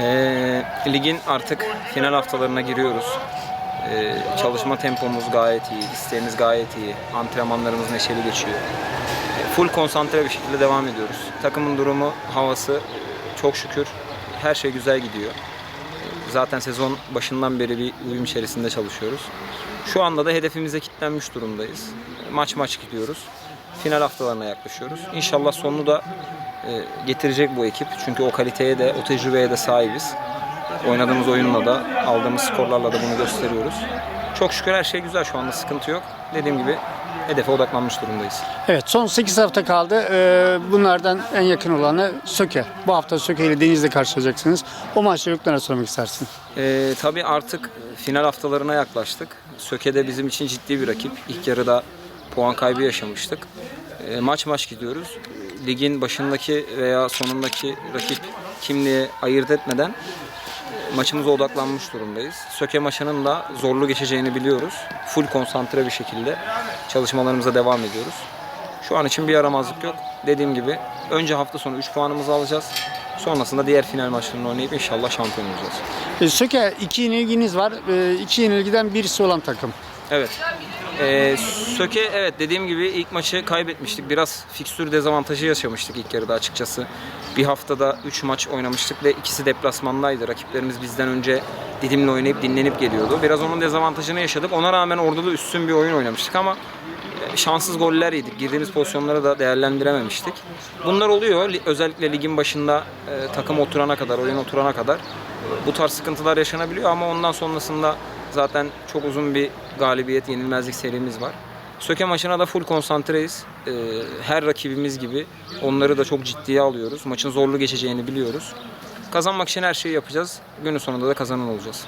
Ee, ligin artık final haftalarına giriyoruz. Ee, çalışma tempomuz gayet iyi, isteğimiz gayet iyi, antrenmanlarımız neşeli geçiyor. Ee, full konsantre bir şekilde devam ediyoruz. Takımın durumu, havası çok şükür her şey güzel gidiyor. Zaten sezon başından beri bir uyum içerisinde çalışıyoruz. Şu anda da hedefimize kilitlenmiş durumdayız. Maç maç gidiyoruz. Final haftalarına yaklaşıyoruz. İnşallah sonunu da e, getirecek bu ekip. Çünkü o kaliteye de, o tecrübeye de sahibiz. Oynadığımız oyunla da, aldığımız skorlarla da bunu gösteriyoruz. Çok şükür her şey güzel şu anda sıkıntı yok. Dediğim gibi hedefe odaklanmış durumdayız. Evet son 8 hafta kaldı. Ee, bunlardan en yakın olanı Söke. Bu hafta Söke ile Deniz'le karşılaşacaksınız. O maçla yoklarına sormak istersin. Ee, tabii artık final haftalarına yaklaştık. Söke'de bizim için ciddi bir rakip. İlk yarıda puan kaybı yaşamıştık. Ee, maç maç gidiyoruz. Ligin başındaki veya sonundaki rakip kimliği ayırt etmeden e, maçımıza odaklanmış durumdayız. Söke maçının da zorlu geçeceğini biliyoruz. Full konsantre bir şekilde çalışmalarımıza devam ediyoruz. Şu an için bir yaramazlık yok. Dediğim gibi önce hafta sonu 3 puanımızı alacağız. Sonrasında diğer final maçlarını oynayıp inşallah şampiyon olacağız. Ee, Söke iki yenilginiz var. Ee, iki yenilgiden birisi olan takım. Evet. Ee, Söke evet dediğim gibi ilk maçı kaybetmiştik. Biraz fikstür dezavantajı yaşamıştık ilk yarıda açıkçası. Bir haftada 3 maç oynamıştık ve ikisi deplasmandaydı. Rakiplerimiz bizden önce Didim'le oynayıp dinlenip geliyordu. Biraz onun dezavantajını yaşadık. Ona rağmen orada da üstün bir oyun oynamıştık ama şanssız goller yedik. Girdiğimiz pozisyonları da değerlendirememiştik. Bunlar oluyor. Li- Özellikle ligin başında e, takım oturana kadar, oyun oturana kadar bu tarz sıkıntılar yaşanabiliyor ama ondan sonrasında zaten çok uzun bir galibiyet, yenilmezlik serimiz var. Söke maçına da full konsantreyiz. Ee, her rakibimiz gibi onları da çok ciddiye alıyoruz. Maçın zorlu geçeceğini biliyoruz. Kazanmak için her şeyi yapacağız. Günün sonunda da kazanan olacağız.